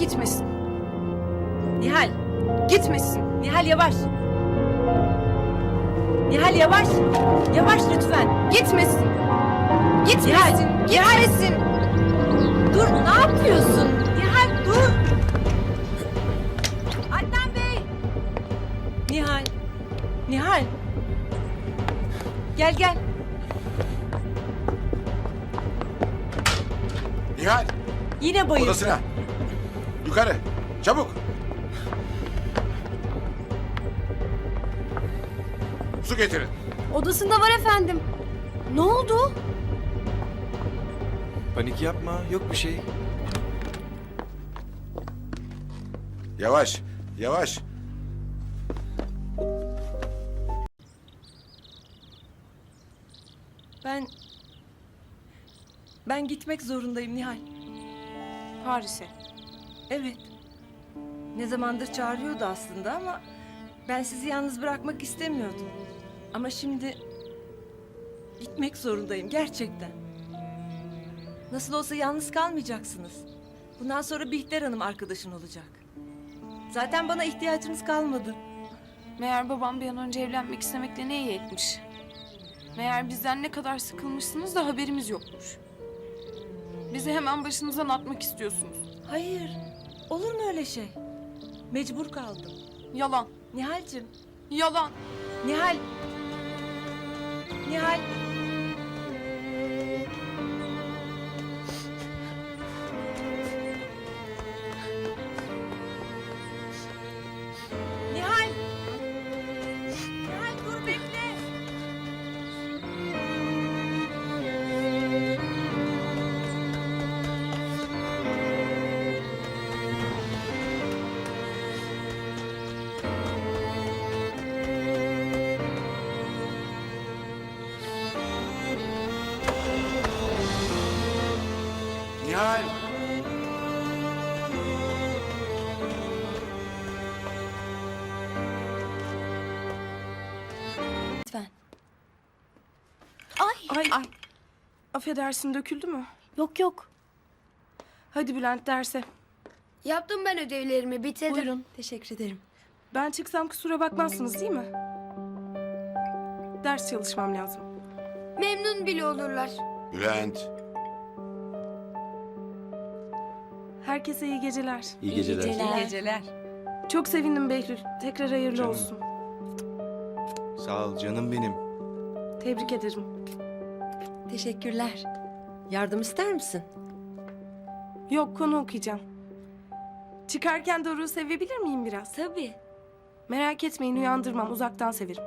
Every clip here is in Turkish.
Gitmesin. Nihal, Gitmesin. Nihal yavaş. Nihal yavaş. Yavaş lütfen. Gitmesin. Gitmesin. Nihal, Gitmesin. Dur, ne yapıyorsun? Nihal dur. Adnan Bey. Nihal. Nihal. Gel gel. Nihal Yine bayıldı. odasına. Yukarı. Çabuk. Su getirin. Odasında var efendim. Ne oldu? Panik yapma. Yok bir şey. Yavaş. Yavaş. Ben... Ben gitmek zorundayım Nihal. Paris'e. Evet. Ne zamandır çağırıyordu aslında ama ben sizi yalnız bırakmak istemiyordum. Ama şimdi gitmek zorundayım gerçekten. Nasıl olsa yalnız kalmayacaksınız. Bundan sonra Bihter Hanım arkadaşın olacak. Zaten bana ihtiyacınız kalmadı. Meğer babam bir an önce evlenmek istemekle ne iyi etmiş. Meğer bizden ne kadar sıkılmışsınız da haberimiz yokmuş. Bizi hemen başınızdan atmak istiyorsunuz. Hayır. Olur mu öyle şey? Mecbur kaldım. Yalan. Nihal'cim. Yalan. Nihal. Nihal. Nihal. Nihal. Lütfen. Ay. Ay. Affedersin döküldü mü? Yok yok. Hadi Bülent derse. Yaptım ben ödevlerimi bitirdim. Buyurun. Teşekkür ederim. Ben çıksam kusura bakmazsınız değil mi? Ders çalışmam lazım. Memnun bile olurlar. Bülent. Herkese iyi geceler. İyi geceler. İyi geceler. Çok sevindim Behlül. Tekrar hayırlı Canım. olsun. Sağ ol canım benim. Tebrik ederim. Teşekkürler. Yardım ister misin? Yok konu okuyacağım. Çıkarken Doruk'u sevebilir miyim biraz? Tabii. Merak etmeyin uyandırmam uzaktan severim.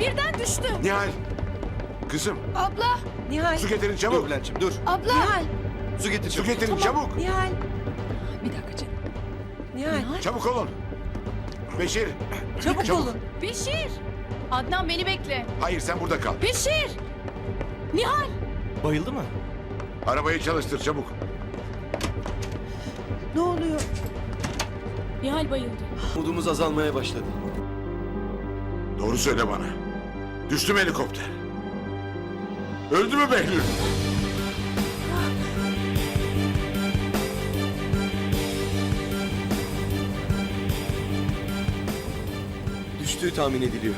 Nihal. Birden düştü. Nihal. Kızım Abla! Nihal. su getirin Dur çabuk. Bülent'ciğim dur. Abla! Nihal. Su getir Su çabuk. getirin çabuk. Nihal. Bir dakika canım. Nihal. Çabuk olun. Beşir. Çabuk, Çabuk. olun. Beşir! Adnan beni bekle. Hayır sen burada kal. Beşir! Nihal! Bayıldı mı? Arabayı çalıştır çabuk. Ne oluyor? Nihal bayıldı. Umudumuz azalmaya başladı. Doğru söyle bana. Düştü mü helikopter? Öldü mü Behlül? Düştüğü tahmin ediliyor.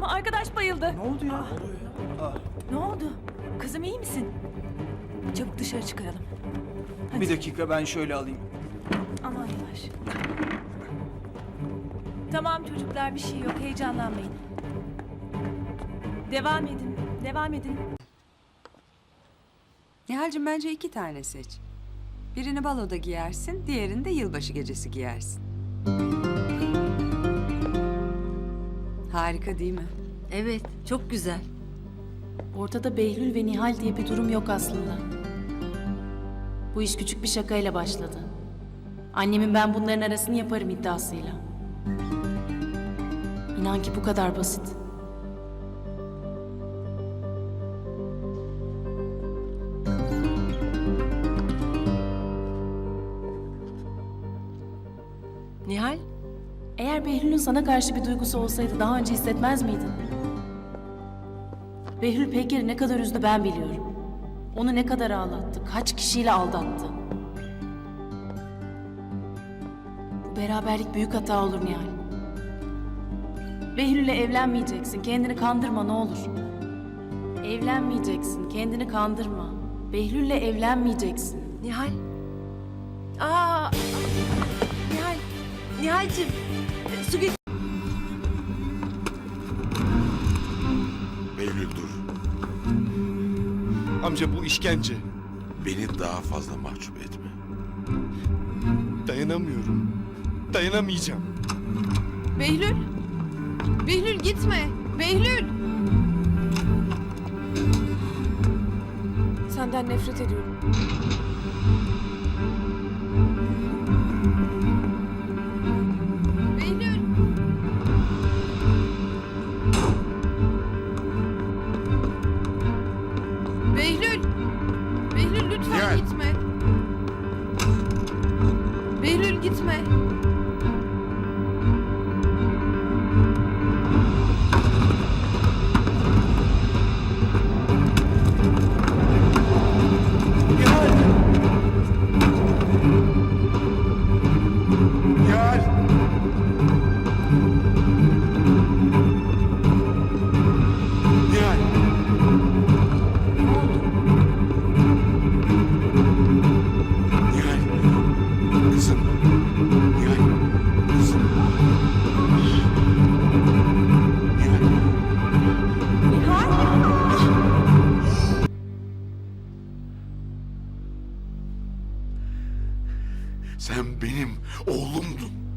Hocam arkadaş bayıldı. Ne oldu ya? Ne oldu? Kızım iyi misin? Çabuk dışarı çıkaralım. Bir dakika ben şöyle alayım. Aman yavaş. Tamam çocuklar bir şey yok heyecanlanmayın. Devam edin. Devam edin. Nihal'cim bence iki tane seç. Birini baloda giyersin, diğerini de yılbaşı gecesi giyersin. Harika değil mi? Evet, çok güzel. Ortada Behlül ve Nihal diye bir durum yok aslında. Bu iş küçük bir şakayla başladı. Annemin ben bunların arasını yaparım iddiasıyla. İnan ki bu kadar basit. Eğer Behlül'ün sana karşı bir duygusu olsaydı daha önce hissetmez miydin? Behlül Peker'i ne kadar üzdü ben biliyorum. Onu ne kadar ağlattı, kaç kişiyle aldattı. Bu beraberlik büyük hata olur Nihal. Behlül'le evlenmeyeceksin, kendini kandırma ne olur. Evlenmeyeceksin, kendini kandırma. Behlül'le evlenmeyeceksin. Nihal. Aa! Nihal, Nihal'cim. Su getir. Behlül dur. Amca bu işkence. Beni daha fazla mahcup etme. Dayanamıyorum. Dayanamayacağım. Behlül! Behlül gitme! Behlül! Senden nefret ediyorum. Sen benim oğlumdun.